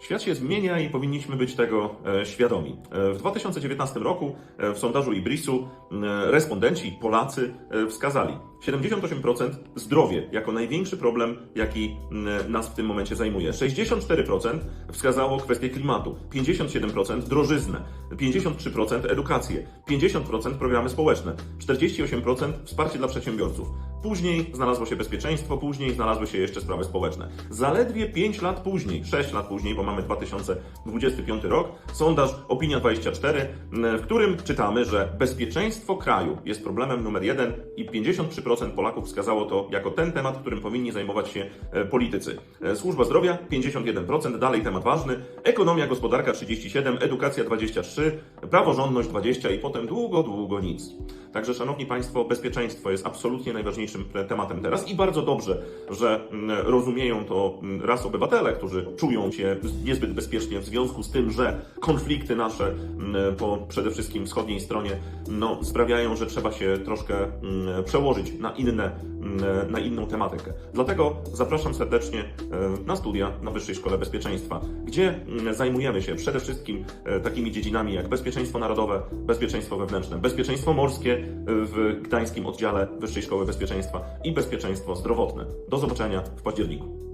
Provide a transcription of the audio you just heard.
Świat się zmienia i powinniśmy być tego e, świadomi. E, W 2019 roku e, w sondażu Ibrisu respondenci, Polacy, wskazali 78% zdrowie jako największy problem, jaki nas w tym momencie zajmuje. 64% wskazało kwestię klimatu, 57% drożyznę, 53% edukację, 50% programy społeczne, 48% wsparcie dla przedsiębiorców. Później znalazło się bezpieczeństwo, później znalazły się jeszcze sprawy społeczne. Zaledwie 5 lat później, 6 lat później, bo mamy 2025 rok, sondaż Opinia 24, m, w którym czytamy, że bezpieczeństwo kraju jest problemem numer jeden i 53% Polaków wskazało to jako ten temat, którym powinni zajmować się e, politycy. E, Służba zdrowia 51%, dalej temat ważny, ekonomia, gospodarka 37%, edukacja 23%, praworządność 20% i potem długo, długo nic. Także, Szanowni Państwo, bezpieczeństwo jest absolutnie najważniejszym tematem teraz i bardzo dobrze, że mm, rozumieją to mm, raz obywatele, którzy czują się niezbyt bezpiecznie w związku z tym, że konflikty nasze mm, po przede wszystkim wschodniej stronie no, sprawiają, że trzeba się troszkę przełożyć na, inne, na inną tematykę. Dlatego zapraszam serdecznie e, na studia na Wyższej Szkole Bezpieczeństwa, gdzie zajmujemy się przede wszystkim e, takimi dziedzinami jak bezpieczeństwo narodowe, bezpieczeństwo wewnętrzne, bezpieczeństwo morskie e, w Gdańskim oddziale Wyższej Szkoły Bezpieczeństwa i bezpieczeństwo zdrowotne. Do zobaczenia w październiku.